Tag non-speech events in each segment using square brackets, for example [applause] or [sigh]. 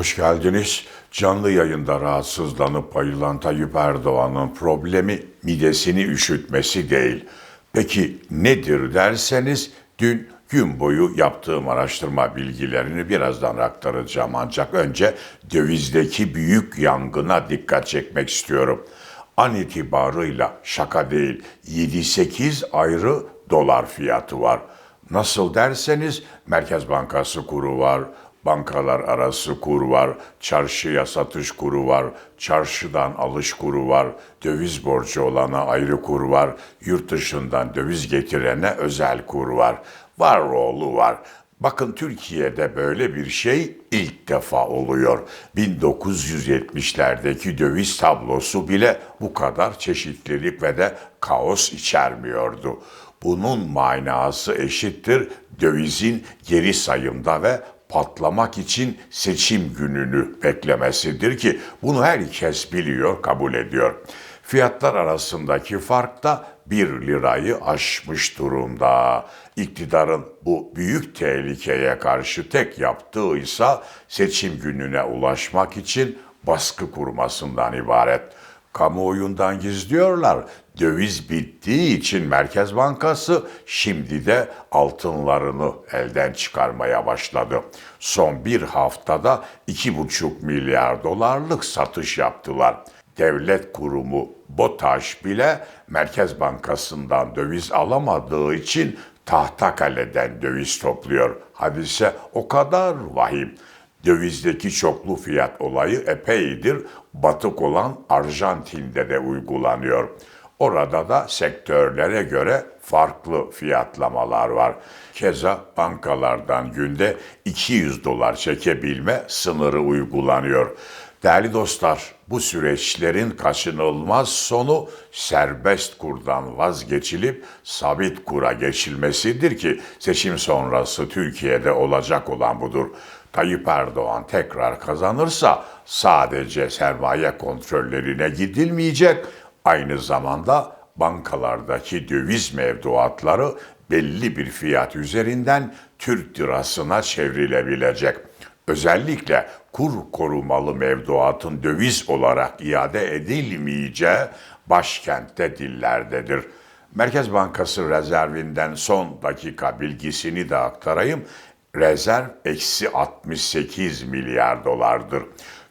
Hoş geldiniz. Canlı yayında rahatsızlanıp bayılan Tayyip Erdoğan'ın problemi midesini üşütmesi değil. Peki nedir derseniz dün gün boyu yaptığım araştırma bilgilerini birazdan aktaracağım ancak önce dövizdeki büyük yangına dikkat çekmek istiyorum. An itibarıyla şaka değil 7-8 ayrı dolar fiyatı var. Nasıl derseniz Merkez Bankası kuru var, bankalar arası kur var, çarşıya satış kuru var, çarşıdan alış kuru var, döviz borcu olana ayrı kur var, yurt dışından döviz getirene özel kur var. Var oğlu var. Bakın Türkiye'de böyle bir şey ilk defa oluyor. 1970'lerdeki döviz tablosu bile bu kadar çeşitlilik ve de kaos içermiyordu. Bunun manası eşittir dövizin geri sayımda ve patlamak için seçim gününü beklemesidir ki bunu herkes biliyor, kabul ediyor. Fiyatlar arasındaki fark da 1 lirayı aşmış durumda. İktidarın bu büyük tehlikeye karşı tek yaptığı ise seçim gününe ulaşmak için baskı kurmasından ibaret. Kamuoyundan gizliyorlar. Döviz bittiği için Merkez Bankası şimdi de altınlarını elden çıkarmaya başladı. Son bir haftada 2,5 milyar dolarlık satış yaptılar. Devlet kurumu BOTAŞ bile Merkez Bankası'ndan döviz alamadığı için Tahtakale'den döviz topluyor. Hadise o kadar vahim. Dövizdeki çoklu fiyat olayı epeydir batık olan Arjantin'de de uygulanıyor. Orada da sektörlere göre farklı fiyatlamalar var. Keza bankalardan günde 200 dolar çekebilme sınırı uygulanıyor. Değerli dostlar, bu süreçlerin kaçınılmaz sonu serbest kurdan vazgeçilip sabit kura geçilmesidir ki seçim sonrası Türkiye'de olacak olan budur. Tayyip Erdoğan tekrar kazanırsa sadece sermaye kontrollerine gidilmeyecek, aynı zamanda bankalardaki döviz mevduatları belli bir fiyat üzerinden Türk lirasına çevrilebilecek. Özellikle kur korumalı mevduatın döviz olarak iade edilmeyeceği başkentte dillerdedir. Merkez Bankası rezervinden son dakika bilgisini de aktarayım. Rezerv eksi 68 milyar dolardır.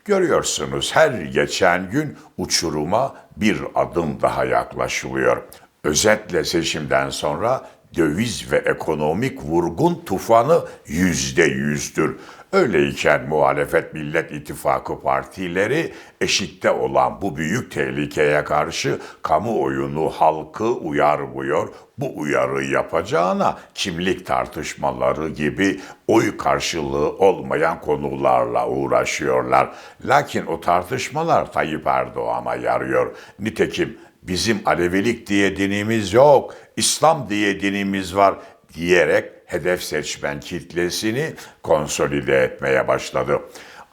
Görüyorsunuz her geçen gün uçuruma bir adım daha yaklaşılıyor. Özetle seçimden sonra döviz ve ekonomik vurgun tufanı yüzde yüzdür. Öyleyken muhalefet Millet İttifakı partileri eşitte olan bu büyük tehlikeye karşı kamuoyunu halkı uyarmıyor. Bu uyarı yapacağına kimlik tartışmaları gibi oy karşılığı olmayan konularla uğraşıyorlar. Lakin o tartışmalar Tayyip Erdoğan'a yarıyor. Nitekim bizim Alevilik diye dinimiz yok, İslam diye dinimiz var diyerek hedef seçmen kitlesini konsolide etmeye başladı.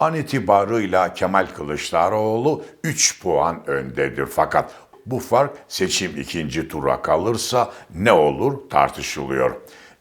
An itibarıyla Kemal Kılıçdaroğlu 3 puan öndedir fakat bu fark seçim ikinci tura kalırsa ne olur tartışılıyor.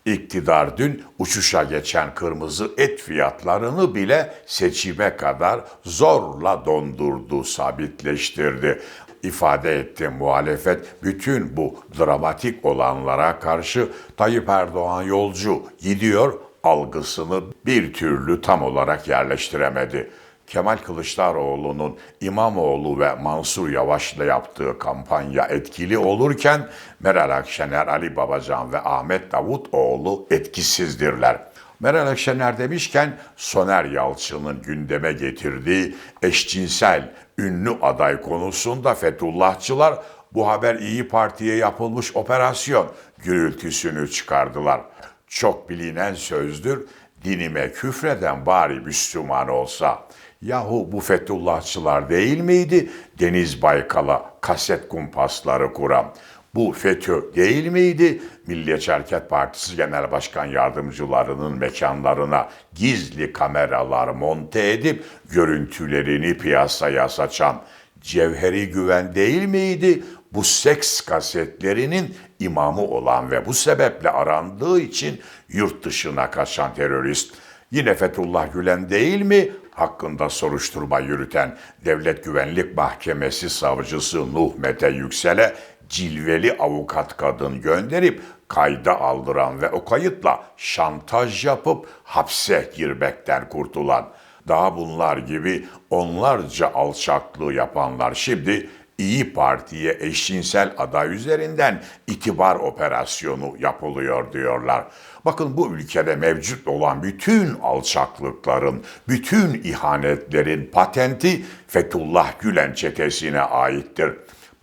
İktidar dün uçuşa geçen kırmızı et fiyatlarını bile seçime kadar zorla dondurdu, sabitleştirdi ifade etti muhalefet bütün bu dramatik olanlara karşı Tayyip Erdoğan yolcu gidiyor algısını bir türlü tam olarak yerleştiremedi. Kemal Kılıçdaroğlu'nun İmamoğlu ve Mansur Yavaş'la yaptığı kampanya etkili olurken Meral Akşener, Ali Babacan ve Ahmet Davutoğlu etkisizdirler. Meral Akşener demişken Soner Yalçın'ın gündeme getirdiği eşcinsel ünlü aday konusunda Fethullahçılar bu haber İyi Parti'ye yapılmış operasyon gürültüsünü çıkardılar. Çok bilinen sözdür, dinime küfreden bari Müslüman olsa. Yahu bu Fethullahçılar değil miydi Deniz Baykal'a kaset kumpasları kuran? Bu FETÖ değil miydi? Milliyetçi Hareket Partisi Genel Başkan Yardımcılarının mekanlarına gizli kameralar monte edip görüntülerini piyasaya saçan Cevheri Güven değil miydi? Bu seks kasetlerinin imamı olan ve bu sebeple arandığı için yurt dışına kaçan terörist. Yine Fethullah Gülen değil mi? Hakkında soruşturma yürüten Devlet Güvenlik Mahkemesi savcısı Nuh Mete Yüksel'e cilveli avukat kadın gönderip kayda aldıran ve o kayıtla şantaj yapıp hapse girmekten kurtulan, daha bunlar gibi onlarca alçaklığı yapanlar şimdi İyi Parti'ye eşcinsel aday üzerinden itibar operasyonu yapılıyor diyorlar. Bakın bu ülkede mevcut olan bütün alçaklıkların, bütün ihanetlerin patenti Fethullah Gülen çetesine aittir.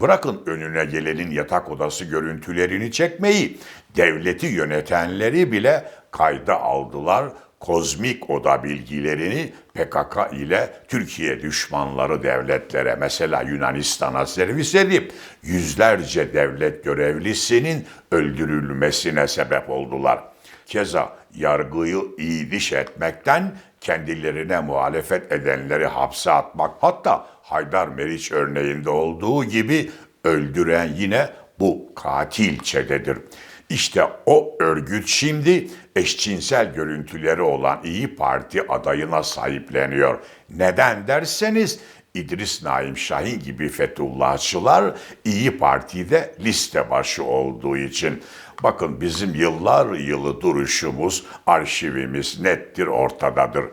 Bırakın önüne gelenin yatak odası görüntülerini çekmeyi, devleti yönetenleri bile kayda aldılar, kozmik oda bilgilerini PKK ile Türkiye düşmanları devletlere mesela Yunanistan'a servis edip yüzlerce devlet görevlisinin öldürülmesine sebep oldular. Keza yargıyı iyi etmekten kendilerine muhalefet edenleri hapse atmak hatta Haydar Meriç örneğinde olduğu gibi öldüren yine bu katil çetedir. İşte o örgüt şimdi eşcinsel görüntüleri olan İyi Parti adayına sahipleniyor. Neden derseniz İdris Naim Şahin gibi Fethullahçılar İyi Parti'de liste başı olduğu için. Bakın bizim yıllar yılı duruşumuz, arşivimiz nettir, ortadadır.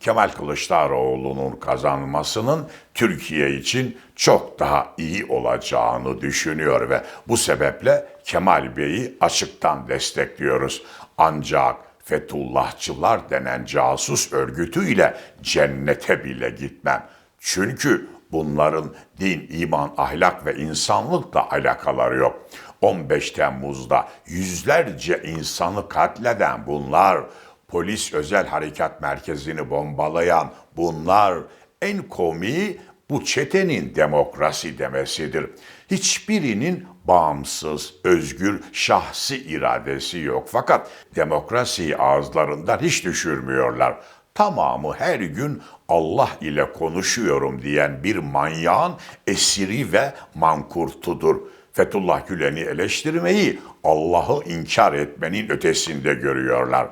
Kemal Kılıçdaroğlu'nun kazanmasının Türkiye için çok daha iyi olacağını düşünüyor ve bu sebeple Kemal Bey'i açıktan destekliyoruz. Ancak Fethullahçılar denen casus örgütüyle cennete bile gitmem. Çünkü bunların din, iman, ahlak ve insanlıkla alakaları yok. 15 Temmuz'da yüzlerce insanı katleden bunlar, polis özel harekat merkezini bombalayan bunlar, en komiği bu çetenin demokrasi demesidir. Hiçbirinin bağımsız, özgür, şahsi iradesi yok. Fakat demokrasiyi ağızlarından hiç düşürmüyorlar. Tamamı her gün Allah ile konuşuyorum diyen bir manyağın esiri ve mankurtudur. Fethullah Gülen'i eleştirmeyi Allah'ı inkar etmenin ötesinde görüyorlar.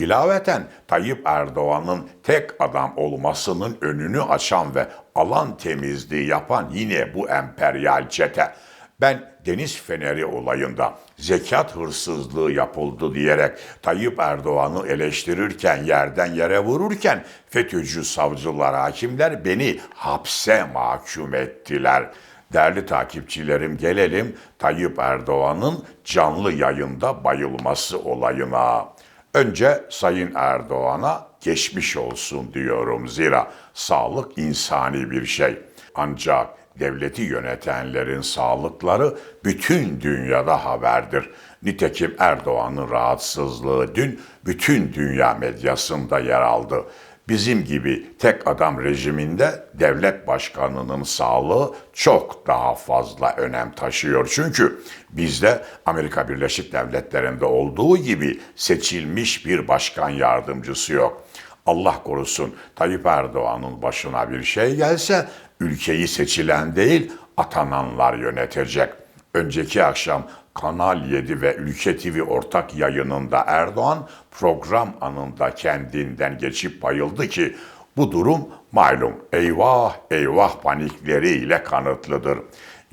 İlaveten Tayyip Erdoğan'ın tek adam olmasının önünü açan ve alan temizliği yapan yine bu emperyal çete. Ben Deniz Feneri olayında zekat hırsızlığı yapıldı diyerek Tayyip Erdoğan'ı eleştirirken, yerden yere vururken FETÖ'cü savcılar, hakimler beni hapse mahkum ettiler.'' Değerli takipçilerim gelelim Tayyip Erdoğan'ın canlı yayında bayılması olayına. Önce Sayın Erdoğan'a geçmiş olsun diyorum zira sağlık insani bir şey. Ancak devleti yönetenlerin sağlıkları bütün dünyada haberdir. Nitekim Erdoğan'ın rahatsızlığı dün bütün dünya medyasında yer aldı. Bizim gibi tek adam rejiminde devlet başkanının sağlığı çok daha fazla önem taşıyor. Çünkü bizde Amerika Birleşik Devletleri'nde olduğu gibi seçilmiş bir başkan yardımcısı yok. Allah korusun Tayyip Erdoğan'ın başına bir şey gelse ülkeyi seçilen değil atananlar yönetecek. Önceki akşam Kanal 7 ve Ülke TV ortak yayınında Erdoğan program anında kendinden geçip bayıldı ki bu durum malum eyvah eyvah panikleriyle kanıtlıdır.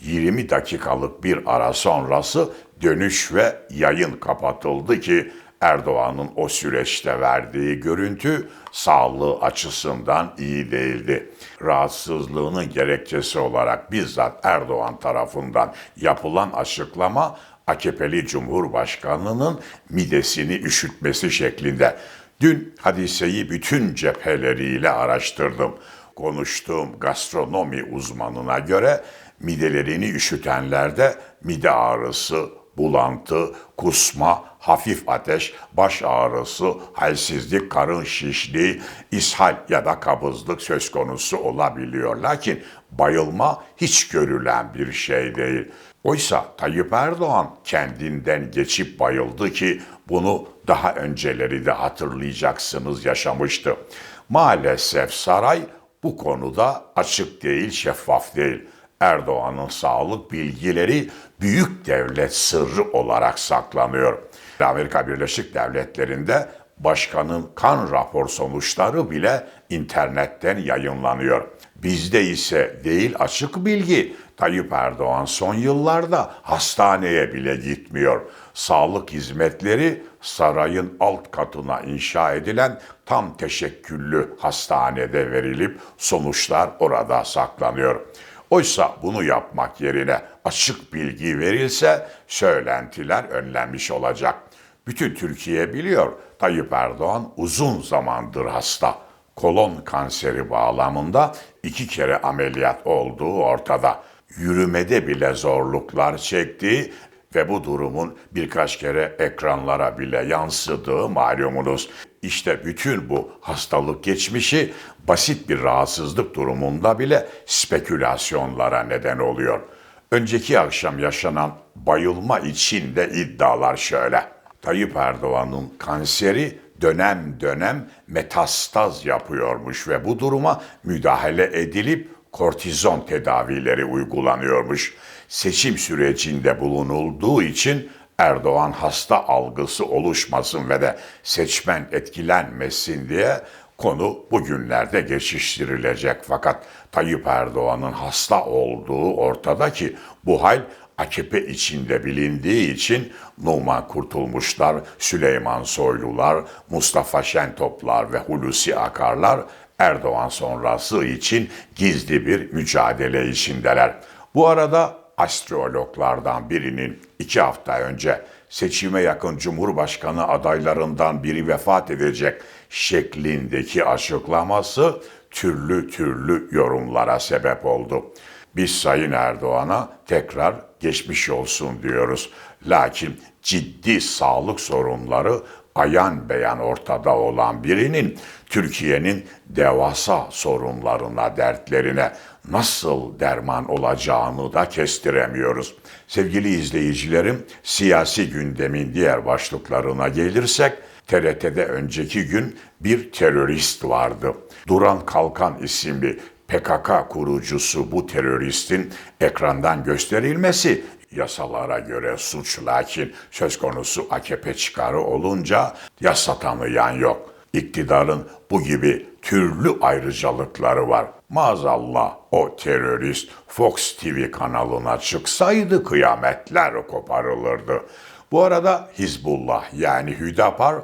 20 dakikalık bir ara sonrası dönüş ve yayın kapatıldı ki Erdoğan'ın o süreçte verdiği görüntü sağlığı açısından iyi değildi. Rahatsızlığının gerekçesi olarak bizzat Erdoğan tarafından yapılan açıklama AKP'li Cumhurbaşkanı'nın midesini üşütmesi şeklinde. Dün hadiseyi bütün cepheleriyle araştırdım. Konuştuğum gastronomi uzmanına göre midelerini üşütenlerde mide ağrısı, bulantı, kusma, hafif ateş, baş ağrısı, halsizlik, karın şişliği, ishal ya da kabızlık söz konusu olabiliyor. Lakin bayılma hiç görülen bir şey değil. Oysa Tayyip Erdoğan kendinden geçip bayıldı ki bunu daha önceleri de hatırlayacaksınız yaşamıştı. Maalesef saray bu konuda açık değil, şeffaf değil. Erdoğan'ın sağlık bilgileri büyük devlet sırrı olarak saklanıyor. Amerika Birleşik Devletleri'nde başkanın kan rapor sonuçları bile internetten yayınlanıyor. Bizde ise değil açık bilgi. Tayyip Erdoğan son yıllarda hastaneye bile gitmiyor. Sağlık hizmetleri sarayın alt katına inşa edilen tam teşekküllü hastanede verilip sonuçlar orada saklanıyor. Oysa bunu yapmak yerine açık bilgi verilse söylentiler önlenmiş olacak. Bütün Türkiye biliyor Tayyip Erdoğan uzun zamandır hasta. Kolon kanseri bağlamında iki kere ameliyat olduğu ortada. Yürümede bile zorluklar çektiği ve bu durumun birkaç kere ekranlara bile yansıdığı malumunuz. İşte bütün bu hastalık geçmişi basit bir rahatsızlık durumunda bile spekülasyonlara neden oluyor. Önceki akşam yaşanan bayılma için de iddialar şöyle. Tayyip Erdoğan'ın kanseri dönem dönem metastaz yapıyormuş ve bu duruma müdahale edilip kortizon tedavileri uygulanıyormuş. Seçim sürecinde bulunulduğu için Erdoğan hasta algısı oluşmasın ve de seçmen etkilenmesin diye konu bugünlerde geçiştirilecek. Fakat Tayyip Erdoğan'ın hasta olduğu ortada ki bu hal AKP içinde bilindiği için Numan Kurtulmuşlar, Süleyman Soylular, Mustafa Şentoplar ve Hulusi Akarlar Erdoğan sonrası için gizli bir mücadele içindeler. Bu arada astrologlardan birinin iki hafta önce seçime yakın Cumhurbaşkanı adaylarından biri vefat edecek şeklindeki açıklaması türlü türlü yorumlara sebep oldu. Biz Sayın Erdoğan'a tekrar geçmiş olsun diyoruz. Lakin ciddi sağlık sorunları ayan beyan ortada olan birinin Türkiye'nin devasa sorunlarına, dertlerine nasıl derman olacağını da kestiremiyoruz. Sevgili izleyicilerim, siyasi gündemin diğer başlıklarına gelirsek, TRT'de önceki gün bir terörist vardı. Duran Kalkan isimli PKK kurucusu bu teröristin ekrandan gösterilmesi yasalara göre suç lakin söz konusu AKP çıkarı olunca yasa tanıyan yok. İktidarın bu gibi türlü ayrıcalıkları var. Maazallah o terörist Fox TV kanalına çıksaydı kıyametler koparılırdı. Bu arada Hizbullah yani Hüdapar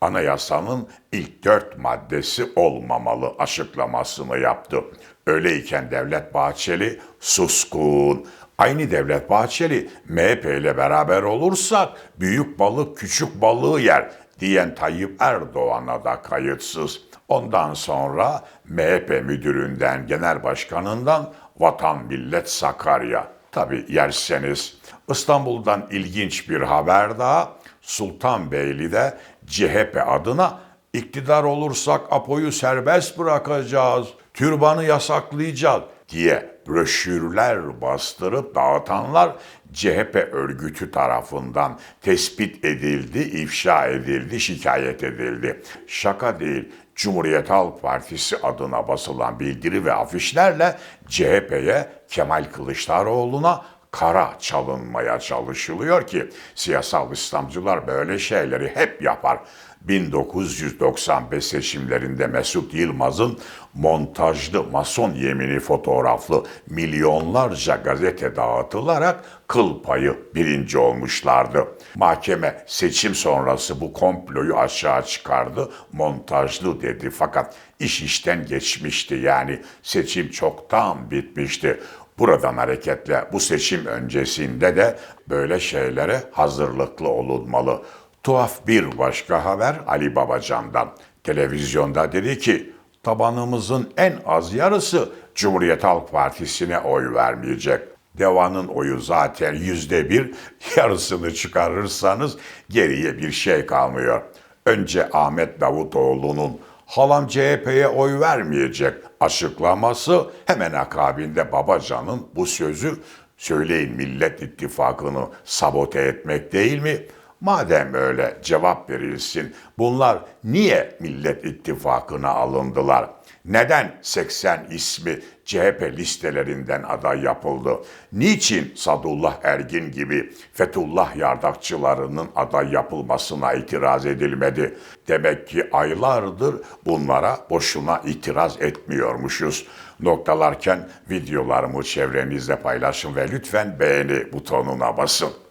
anayasanın ilk dört maddesi olmamalı açıklamasını yaptı. Öyleyken Devlet Bahçeli suskun. Aynı Devlet Bahçeli MHP ile beraber olursak büyük balık küçük balığı yer diyen Tayyip Erdoğan'a da kayıtsız. Ondan sonra MHP müdüründen, genel başkanından Vatan Millet Sakarya. Tabi yerseniz İstanbul'dan ilginç bir haber daha. Sultanbeyli'de CHP adına iktidar olursak Apo'yu serbest bırakacağız, türbanı yasaklayacağız diye broşürler bastırıp dağıtanlar CHP örgütü tarafından tespit edildi, ifşa edildi, şikayet edildi. Şaka değil, Cumhuriyet Halk Partisi adına basılan bildiri ve afişlerle CHP'ye Kemal Kılıçdaroğlu'na kara çalınmaya çalışılıyor ki siyasal İslamcılar böyle şeyleri hep yapar. 1995 seçimlerinde Mesut Yılmaz'ın montajlı mason yemini fotoğraflı milyonlarca gazete dağıtılarak kıl payı birinci olmuşlardı. Mahkeme seçim sonrası bu komployu aşağı çıkardı, montajlı dedi fakat iş işten geçmişti yani seçim çoktan bitmişti. Buradan hareketle bu seçim öncesinde de böyle şeylere hazırlıklı olunmalı. Tuhaf bir başka haber Ali Babacan'dan. Televizyonda dedi ki tabanımızın en az yarısı Cumhuriyet Halk Partisi'ne oy vermeyecek. Devanın oyu zaten yüzde bir, [laughs] yarısını çıkarırsanız geriye bir şey kalmıyor. Önce Ahmet Davutoğlu'nun halam CHP'ye oy vermeyecek açıklaması hemen akabinde Babacan'ın bu sözü söyleyin Millet İttifakı'nı sabote etmek değil mi? Madem öyle cevap verilsin. Bunlar niye Millet İttifakı'na alındılar? Neden 80 ismi CHP listelerinden aday yapıldı? Niçin Sadullah Ergin gibi Fethullah yardakçılarının aday yapılmasına itiraz edilmedi? Demek ki aylardır bunlara boşuna itiraz etmiyormuşuz. Noktalarken videolarımı çevrenizde paylaşın ve lütfen beğeni butonuna basın.